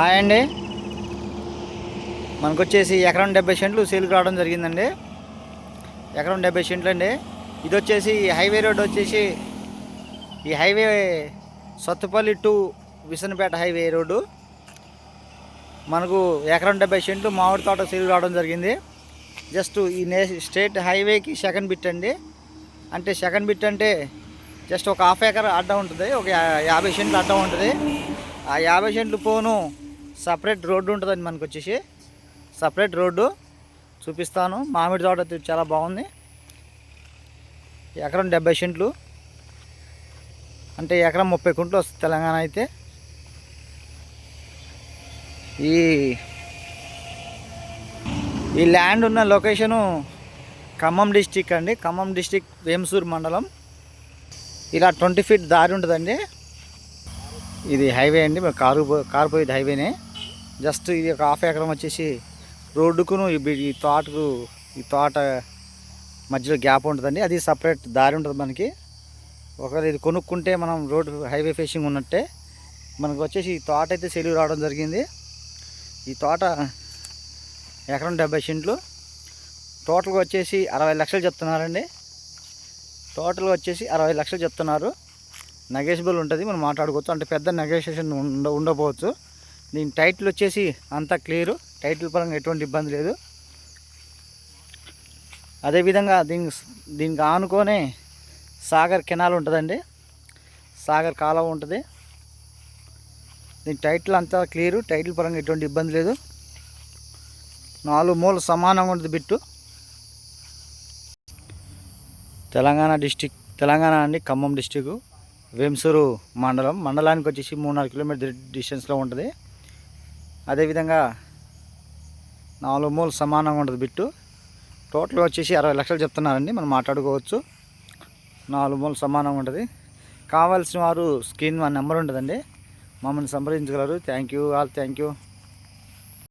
Hi అండి. మనకు వచ్చేసి ఎకరం డెబ్బై సెంట్లు సేల్కి రావడం జరిగిందండి. ఎకరం డెబ్బై సెంట్లు అండి. ఇది వచ్చేసి హైవే రోడ్ వచ్చేసి ఈ highway Sathupalli to Vissannapeta highway road. మనకు ఎకరం డెబ్బై సెంట్లు మామిడి తోట సేల్ రావడం జరిగింది. జస్ట్ ఈ నే స్టేట్ హైవేకి సెకండ్ బిట్ అండి. అంటే సెకండ్ బిట్ అంటే జస్ట్ ఒక హాఫ్ ఎకర్ అడ్డం ఉంటుంది. ఒక యాభై సెంట్లు అడ్డం ఉంటుంది. ఆ యాభై సెంట్లు పోను సపరేట్ రోడ్డు ఉంటుందండి మనకు వచ్చేసి. Separate road. చూపిస్తాను. మామిడి తోట చాలా బాగుంది. ఎకరం డెబ్బై సెంట్లు. అంటే ఎకరం ముప్పై కుంట్లు వస్తుంది తెలంగాణ అయితే. ఈ ఈ ల్యాండ్ ఉన్న లొకేషను ఖమ్మం డిస్టిక్ అండి. ఖమ్మం డిస్టిక్ వేమసూర్ మండలం. ఇలా ట్వంటీ ఫీట్ దారి ఉంటుందండి. ఇది హైవే అండి. కారు పో- కారు పోయేది హైవేనే. జస్ట్ ఇది ఒక హాఫ్ ఎకరం వచ్చేసి రోడ్డుకును ఈ తోటకు ఈ తోట మధ్యలో గ్యాప్ ఉంటుందండి. అది సపరేట్ దారి ఉంటుంది మనకి. ఒకవేళ ఇది కొనుక్కుంటే మనం రోడ్ హైవే ఫేసింగ్ ఉన్నట్టే మనకు వచ్చేసి ఈ తోట అయితే సెలవు రావడం జరిగింది. ఈ తోట ఎకరం డెబ్బై సెంట్లు. టోటల్గా వచ్చేసి అరవై లక్షలు చెప్తున్నారండి. టోటల్గా వచ్చేసి అరవై లక్షలు చెప్తున్నారు. నెగేషబుల్ ఉంటుంది మనం మాట్లాడుకోవచ్చు. అంటే పెద్ద నెగోషియేషన్ ఉండ ఉండబోవచ్చు. దీని టైటిల్ వచ్చేసి అంతా క్లియర్. టైటిల్ పరంగా ఎటువంటి ఇబ్బంది లేదు. అదేవిధంగా దీనికి దీనికి ఆనుకొనే సాగర్ కెనాల్ ఉంటుందండి. సాగర్ కాలువ ఉంటుంది. దీని టైటిల్ అంతా క్లియర్. టైటిల్ పరంగా ఎటువంటి ఇబ్బంది లేదు. నాలుగు మూలు సమానంగా ఉంటుంది బిట్టు. తెలంగాణ డిస్టిక్ తెలంగాణ అండి ఖమ్మం డిస్టిక్ వేంసూరు మండలం. మండలానికి వచ్చేసి మూడున్నర కిలోమీటర్ డిస్టెన్స్లో ఉంటుంది. అదేవిధంగా నాలుగు మూలు సమానంగా ఉంటుంది బిట్టు. టోటల్ వచ్చేసి అరవై లక్షలు చెప్తున్నారండి మనం మాట్లాడుకోవచ్చు. నాలుగు మూలు సమానంగా ఉంటుంది కావాల్సిన వారు స్క్రీన్ మా నెంబర్ ఉంటుందండి. మమ్మల్ని సంప్రదించగలరు. Thank you all thank you.